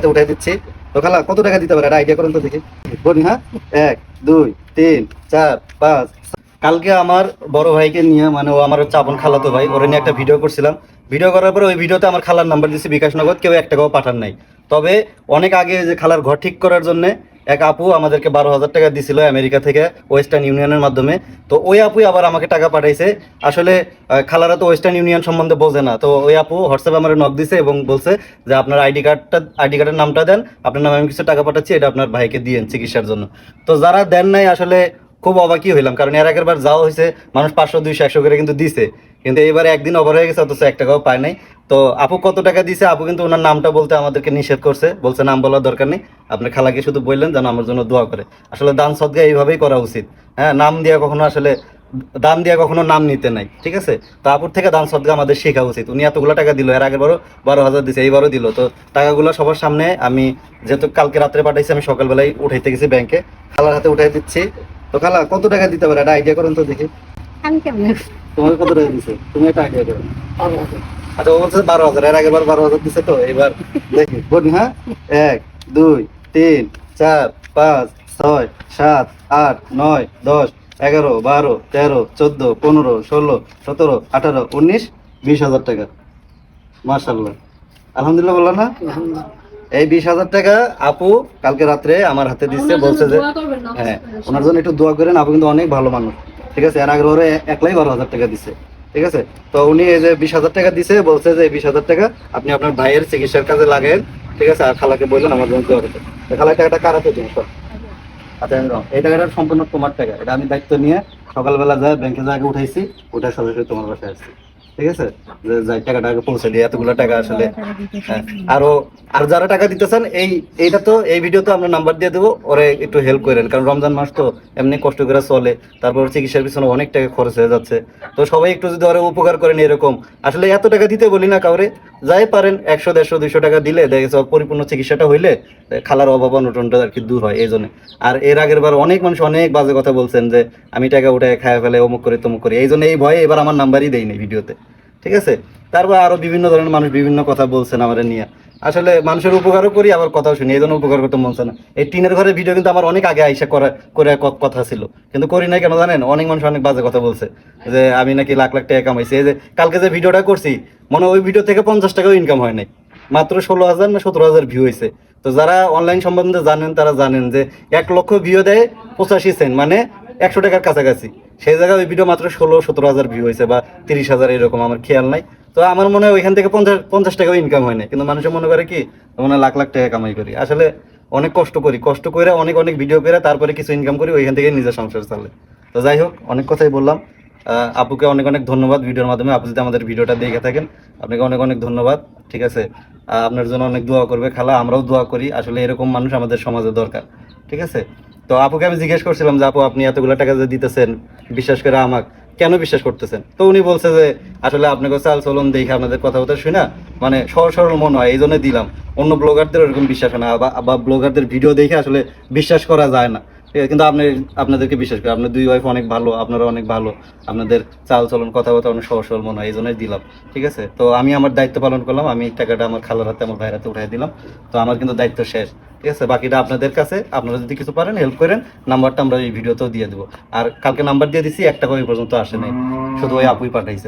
হাতে উঠাই দিচ্ছি। তো খালা, কত টাকা দিতে পারে আইডিয়া করেন তো দেখি। বলি হ্যাঁ? এক, দুই, তিন, চার, পাঁচ। কালকে আমার বড় ভাইকে নিয়ে মানে ও আমার হচ্ছে আপন খালাতো ভাই, ওরা নিয়ে একটা ভিডিও করছিলাম। ভিডিও করার পরে ওই ভিডিওতে আমার খালার নাম্বার দিচ্ছে বিকাশনগর কেউ এক টাকাও পাঠান নাই। তবে অনেক আগে যে খালার ঘর ঠিক করার জন্য এক আপু আমাদেরকে বারো হাজার টাকা দিছিল আমেরিকা থেকে ওয়েস্টার্ন ইউনিয়নের মাধ্যমে। তো ওই আপুই আবার আমাকে টাকা পাঠাইছে। আসলে খালারা তো ওয়েস্টার্ন ইউনিয়ন সম্বন্ধে বোঝে না। তো ওই আপু হোয়াটসঅ্যাপে আমার নক দিছে এবং বলছে যে, আপনার আইডি কার্ডটা, আইডি কার্ডের নামটা দেন। আপনার নামে আমি কিছু টাকা পাঠাচ্ছি, এটা আপনার ভাইকে দিয়েন চিকিৎসার জন্য। তো যারা দেন নাই, আসলে খুব অবাকই হইলাম। কারণ এর আগের বার যাওয়া হয়েছে মানুষ পাঁচশো, দুইশো, একশো করে কিন্তু দিছে। কিন্তু এইবারে একদিন ওভার হয়ে গেছে, অথচ এক টাকাও পায় নাই। তো আপু কত টাকা দিছে? আপু কিন্তু ওনার নামটা বলতে আমাদেরকে নিষেধ করছে, বলছে নাম বলার দরকার নেই। আপনার খালাকে শুধু বললেন যেন আমার জন্য দোয়া করে। আসলে দান সদ্গা এইভাবেই করা উচিত। হ্যাঁ নাম দেওয়া কখনো আসলে, দান দিয়া কখনো নাম নিতে নাই, ঠিক আছে? তো আপুর থেকে দান সদ্গা আমাদের শেখা উচিত। উনি এতগুলো টাকা দিল, এর আগের বারও বারো হাজার দিছে, এইবারও দিল। তো টাকাগুলো সবার সামনে আমি যেহেতু কালকে রাত্রে পাঠাইছি, আমি সকালবেলায় উঠাইতে গেছি ব্যাংকে। খালার হাতে উঠাই দিচ্ছি। তো খালা, কত টাকা দিতে পারে? একটা আইডিয়া করেন তো দেখি। আমি কেমন তোমাকে কত টাকা দিছে? তুমি একটা আইডিয়া করো আচ্ছা ও বলছে বারো হাজার। এর আগের বার বারো হাজার দিছে তো এবার দেখি। বলি হ্যাঁ? এক দুই তিন চার পাঁচ ছয় সাত আট নয় দশ এগারো বারো তেরো চোদ্দ পনেরো ষোলো সতেরো আঠারো উনিশ বিশ হাজার টাকা। মার্শাল্লাহ আলহামদুলিল্লাহ বলল না? এই বিশ হাজার টাকা আপু কালকে রাত্রে আমার হাতে দিচ্ছে বলছে যে হ্যাঁ ওনার জন্য একটু দোয়া করেন আপু কিন্তু অনেক ভালো মানুষ। ঠিক আছে, এর ঘরে ওরে একলাই বারো হাজার টাকা দিছে, ঠিক আছে? তো উনি এই যে বিশ হাজার টাকা দিছে, বলছে যে বিশ হাজার টাকা আপনি আপনার ভাইয়ের চিকিৎসার কাজে লাগেন, ঠিক আছে? আর খালাকে বললেন, আমার জন্য দেওয়া করতে তো খালা টাকাটা কারাতে দিন আচ্ছা এই টাকাটা সম্পূর্ণ তোমার টাকা। এটা আমি দায়িত্ব নিয়ে সকালবেলা যায় ব্যাংকে যা আগে উঠাইছি, ওটা সরাসরি তোমার বাসায় আসছি। ঠিক আছে? যাই টাকাটা পৌঁছে দিয়ে এতগুলো টাকা আসলে হ্যাঁ, আরও আর যারা টাকা দিতেছেন এই এইটা তো এই ভিডিওতে আমরা নাম্বার দিয়ে দেবো ওরে একটু হেল্প করেন। কারণ রমজান মাস তো এমনি কষ্ট করে চলে তারপর চিকিৎসার পিছনে অনেক টাকা খরচ হয়ে যাচ্ছে। তো সবাই একটু যদি ওরে উপকার করেন এরকম। আসলে এত টাকা দিতে বলি না কাউরে যাই পারেন একশো দেড়শো দুইশো টাকা দিলে দেখে যাচ্ছে ওর পরিপূর্ণ চিকিৎসাটা হইলে খালার অভাব অনটনটা আর কি দূর হয় এই জন্য। আর এর আগের বার অনেক মানুষ অনেক বাজে কথা বলছেন যে আমি টাকা উঠে খায় ফেলে অমুক করে তমুক করি। এই জন্য এই ভয়ে এবার আমার নাম্বারই দেয়নি ভিডিওতে ঠিক আছে? তারপর আরও বিভিন্ন ধরনের মানুষ বিভিন্ন কথা বলছেন আমার নিয়ে। আসলে মানুষের উপকারও করি, আবার কথাও শুনি। এই জন্য উপকার করতে মন না। এই টিনের ঘরের ভিডিও কিন্তু আমার অনেক আগে আইসা করা করে কথা ছিল। কিন্তু করি নাই কেন জানেন? অনেক মানুষ অনেক বাজে কথা বলছে। যে আমি নাকি লাখ লাখ টাকা কামাইছি। এই যে কালকে যে ভিডিওটা করছি, মনে ওই ভিডিও থেকে পঞ্চাশ টাকাও ইনকাম হয় নাই। মাত্র ষোলো হাজার না সতেরো হাজার ভিউ হয়েছে তো যারা অনলাইন সম্বন্ধে জানেন, তারা জানেন যে এক লক্ষ ভিউ দেয় পঁচাশি সেন্ট মানে একশো টাকার কাছাকাছি। সেই জায়গায় ওই ভিডিও মাত্র ষোলো, সতেরো হাজার ভিউ হয়েছে বা তিরিশ হাজার, এরকম আমার খেয়াল নাই। তো আমার মনে হয় ওইখান থেকে পঞ্চাশ পঞ্চাশ টাকাও ইনকাম হয় না কিন্তু মানুষের মনে করে কি মনে লাখ লাখ টাকা কামাই করি। আসলে অনেক কষ্ট করি। কষ্ট করে অনেক অনেক ভিডিও করে তারপরে কিছু ইনকাম করি, ওইখান থেকে নিজের সংসার চলে। তো যাই হোক, অনেক কথাই বললাম। আপুকে অনেক অনেক ধন্যবাদ ভিডিওর মাধ্যমে। আপু যদি আমাদের ভিডিওটা দেখে থাকেন, আপনাকে অনেক অনেক ধন্যবাদ। ঠিক আছে? আপনার জন্য অনেক দোয়া করবে। খালা, আমরাও দোয়া করি। আসলে এরকম মানুষ আমাদের সমাজে দরকার। ঠিক আছে? তো আপুকে আমি জিজ্ঞেস করছিলাম যে, আপু, আপনি এতগুলো টাকা যে দিতেছেন, বিশ্বাস করে আমাকে কেন বিশ্বাস করতেছেন? তো উনি বলছে যে, আসলে আপনাকে চাল চলন দেখে আপনাদের কথা কথা শুনে মানে সরল সরল মনে হয় এই জন্য দিলাম। অন্য ব্লগারদের ওরকম বিশ্বাস হয় না, বা- ব্লগারদের ভিডিও দেখে আসলে বিশ্বাস করা যায় না। ঠিক আছে? কিন্তু আপনি, আপনাদেরকে বিশ্বাস করি, আপনার দুই ওয়াইফ অনেক ভালো আপনারা অনেক ভালো। আপনাদের চাল চলন কথাবার্তা অনেক সহজ সরল মনে হয়, এই জন্যই দিলাম, ঠিক আছে? তো আমি আমার দায়িত্ব পালন করলাম, আমি টাকাটা আমার খালার হাতে, আমার ভাইয়ের হাতে উঠাই দিলাম, তো আমার কিন্তু দায়িত্ব শেষ, ঠিক আছে? বাকিটা আপনাদের কাছে, আপনারা যদি কিছু পারেন হেল্প করেন নাম্বারটা আমরা এই ভিডিওতেও দিয়ে দেবো। আর কালকে নাম্বার দিয়ে দিছি, একটা কপি পর্যন্ত আসে নাই, শুধু ওই আপুই পাঠাইছে।